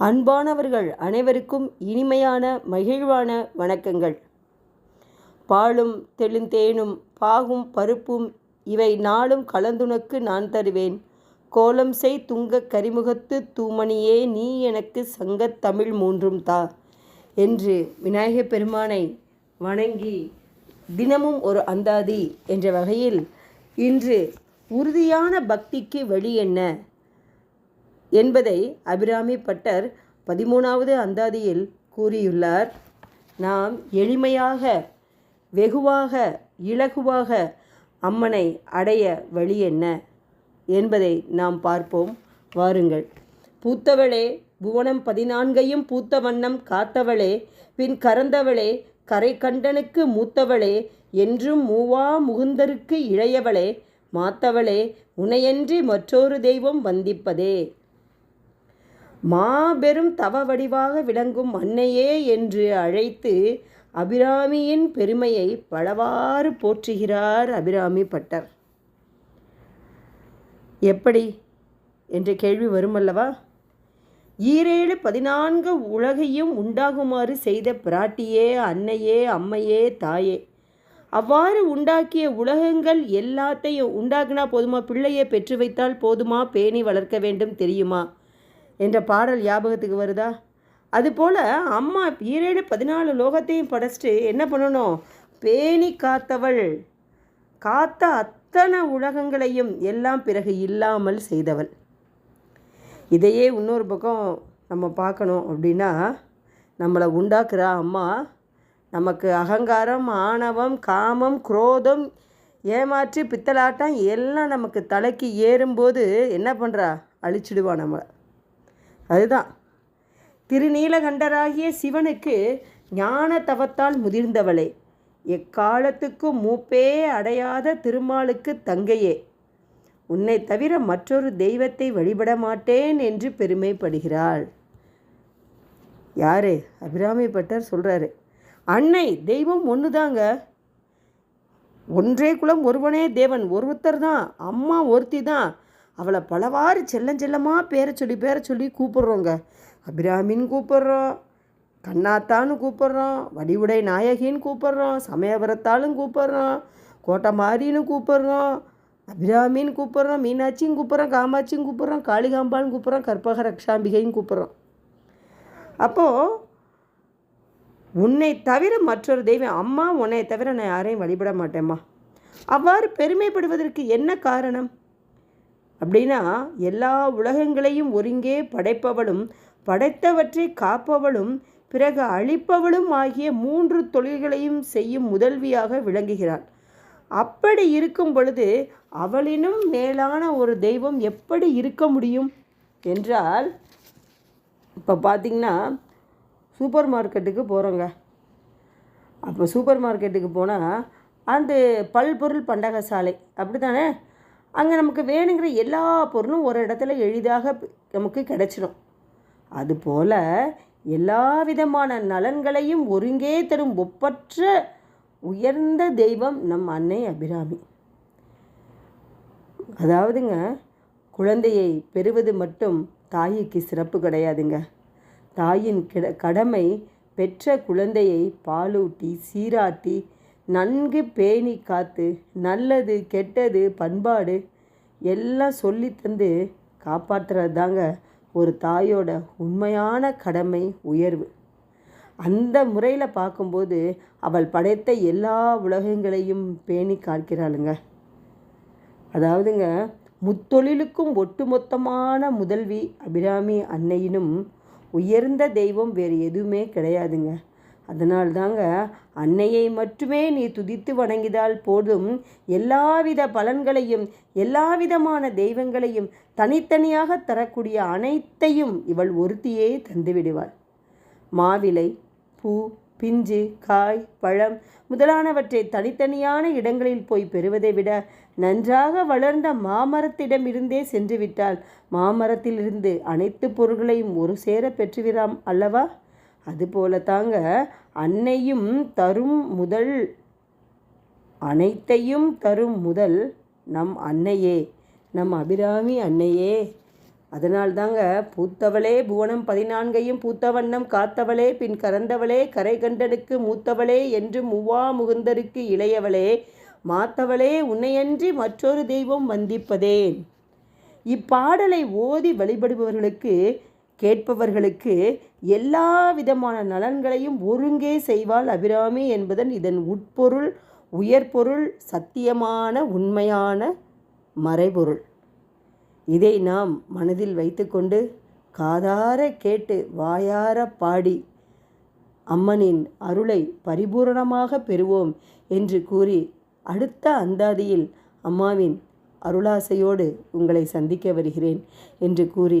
அன்பானவர்கள் அனைவருக்கும் இனிமையான மகிழ்வான வணக்கங்கள். பாலும் தெளிந்தேனும் பாகும் பருப்பும் இவை நாளும் கலந்துனக்கு நான் தருவேன். கோலம் செய் துங்கக் கரிமுகத்து தூமணியே நீ எனக்கு சங்கத் தமிழ் மூன்றும் தா. என்று விநாயகப் பெருமானை வணங்கி தினமும் ஒரு அந்தாதி என்ற வகையில் இன்று உறுதியான பக்திக்கு வழி என்ன? என்பதை அபிராமி பட்டர் பதிமூணாவது அந்தாதியில் கூறியுள்ளார். நாம் எளிமையாக வெகுவாக இலகுவாக அம்மனை அடைய வழி என்ன என்பதை நாம் பார்ப்போம். வாருங்கள். பூத்தவளே புவனம் பதினான்கையும் பூத்த வண்ணம் காத்தவளே பின் கறந்தவளே கரை கண்டனுக்கு மூத்தவளே என்றும் மூவா முகுந்தருக்கு இளையவளே மாத்தவளே உனையன்றி மற்றொரு தெய்வம் வந்திப்பதே. மாபெரும் தவ வடிவாக விளங்கும் அன்னையே என்று அழைத்து அபிராமியின் பெருமையை பலவாறு போற்றுகிறார் அபிராமி பட்டர். எப்படி? என்ற கேள்வி வருமல்லவா? ஈரேழு பதினான்கு உலகையும் உண்டாகுமாறு செய்த பிராட்டியே அன்னையே அம்மையே தாயே. அவ்வாறு உண்டாக்கிய உலகங்கள் எல்லாத்தையும் உண்டாக்குனா போதுமா? பிள்ளையை பெற்று வைத்தால் போதுமா? பேணி வளர்க்க வேண்டும் தெரியுமா? என்ற பாடல் ஞாபகத்துக்கு வருதா? அதுபோல் அம்மா ஈரேழு பதினாலு லோகத்தையும் படைச்சிட்டு என்ன பண்ணணும்? பேணி காத்தவள். காத்த அத்தனை உலகங்களையும் எல்லாம் பிறகு இல்லாமல் செய்தவள். இதையே இன்னொரு பக்கம் நம்ம பார்க்கணும் அப்படின்னா நம்மளை உண்டாக்குற அம்மா நமக்கு அகங்காரம் ஆணவம் காமம் குரோதம் ஏமாற்றி பித்தலாட்டம் எல்லாம் நமக்கு தலைக்கு ஏறும்போது என்ன பண்ணுறா அழிச்சிடுவா நம்மளை. அதுதான். திருநீலகண்டராகிய சிவனுக்கு ஞான தவத்தால் முதிர்ந்தவளே. எக்காலத்துக்கும் மூப்பே அடையாத திருமாலுக்கு தங்கையே. உன்னை தவிர மற்றொரு தெய்வத்தை வழிபட மாட்டேன் என்று பெருமைப்படுகிறாள். யாரு? அபிராமி பட்டர் சொல்கிறாரு அன்னை தெய்வம் ஒன்று தாங்க ஒன்றே குலம் ஒருவனே தேவன் ஒருத்தர் தான் அம்மா ஒருத்தி தான் அவளை பலவாறு செல்லஞ்செல்லமாக பேரை சொல்லி பேரை சொல்லி கூப்பிட்றோங்க. அபிராமின்னு கூப்பிட்றோம் கண்ணாத்தான்னு கூப்பிட்றோம் வடிவுடை நாயகின்னு கூப்பிட்றோம் சமயபுரத்தாலும் கூப்பிட்றோம் கோட்டை மாரின்னு கூப்பிட்றோம் அபிராமின்னு கூப்பிட்றோம் மீனாட்சியும் கூப்பிட்றோம் காமாட்சியும் கூப்பிட்றோம் காளிகாம்பாலும் கூப்பிட்றோம் கற்பக ரக்ஷாம்பிகையும் கூப்பிட்றோம். அப்போது உன்னை தவிர மற்றொரு தெய்வம் அம்மா உன்னை தவிர நான் யாரையும் வழிபட மாட்டேம்மா. அவ்வாறு பெருமைப்படுவதற்கு என்ன காரணம்? அப்படின்னா எல்லா உலகங்களையும் ஒருங்கே படைப்பவளும் படைத்தவற்றை காப்பவளும் பிறகு அழிப்பவளும் ஆகிய மூன்று தொழில்களையும் செய்யும் முதல்வியாக விளங்குகிறாள். அப்படி இருக்கும் பொழுது அவளினும் மேலான ஒரு தெய்வம் எப்படி இருக்க முடியும்? என்றால் இப்போ பார்த்திங்கன்னா சூப்பர் மார்க்கெட்டுக்கு போகிறோங்க அப்போ சூப்பர் மார்க்கெட்டுக்கு போனால் அந்த பல்பொருள் பண்டக சாலை அப்படி தானே அங்கே நமக்கு வேணுங்கிற எல்லா பொருளும் ஒரு இடத்துல எளிதாக நமக்கு கிடைச்சிடும் அதுபோல் எல்லா விதமான நலன்களையும் ஒருங்கே தரும் ஒப்பற்ற உயர்ந்த தெய்வம் நம் அன்னை அபிராமி. அதாவதுங்க குழந்தையை பெறுவது மட்டும் தாய்க்கு சிறப்பு கிடையாதுங்க. தாயின் கிட கடமை பெற்ற குழந்தையை பாலூட்டி சீராட்டி நன்கு பேணி காத்து நல்லது கெட்டது பண்பாடு எல்லாம் சொல்லி தந்து காப்பாற்றுறது தாங்க ஒரு தாயோட உண்மையான கடமை உயர்வு. அந்த முறையில் பார்க்கும்போது அவள் படைத்த எல்லா உலகங்களையும் பேணி காக்கிறாளுங்க. அதாவதுங்க முத்தொழிலுக்கும் ஒட்டுமொத்தமான முதல்வி அபிராமி அன்னையினும் உயர்ந்த தெய்வம் வேறு எதுவுமே கிடையாதுங்க. அதனால்தாங்க அன்னையை மட்டுமே நீ துதித்து வணங்கிதால் போதும். எல்லாவித பலன்களையும் எல்லாவிதமான தெய்வங்களையும் தனித்தனியாக தரக்கூடிய அனைத்தையும் இவள் ஒருத்தியே தந்துவிடுவாள் மாவிலை பூ பிஞ்சு காய் பழம் முதலானவற்றை தனித்தனியான இடங்களில் போய் பெறுவதை விட நன்றாக வளர்ந்த மாமரத்திடமிருந்தே சென்றுவிட்டால் மாமரத்திலிருந்து அனைத்து பொருள்களையும் ஒரு சேர பெற்றுவிடாம் அல்லவா? அதுபோல தாங்க அன்னையும் தரும் முதல் அனைத்தையும் தரும் முதல் நம் அன்னையே நம் அபிராமி அன்னையே. அதனால் தாங்க பூத்தவளே புவனம் பதினான்கையும் பூத்தவண்ணம் காத்தவளே பின் கறந்தவளே கரை கண்டனுக்கு மூத்தவளே என்று மூவா முகுந்தருக்கு இளையவளே மாத்தவளே உன்னையன்றி மற்றொரு தெய்வம் வந்திப்பதேன். இப்பாடலை ஓதி வழிபடுபவர்களுக்கு கேட்பவர்களுக்கு எல்லா விதமான நலன்களையும் ஒருங்கே செய்வாள் அபிராமி என்பதன் இதன் உட்பொருள் உயர்பொருள் சத்தியமான உண்மையான மறைபொருள். இதை நாம் மனதில் வைத்துக்கொண்டு காதார கேட்டு வாயார பாடி அம்மனின் அருளை பரிபூரணமாக பெறுவோம் என்று கூறி அடுத்த அந்தாதியில் அம்மாவின் அருளாசையோடு உங்களை சந்திக்க வருகிறேன் என்று கூறி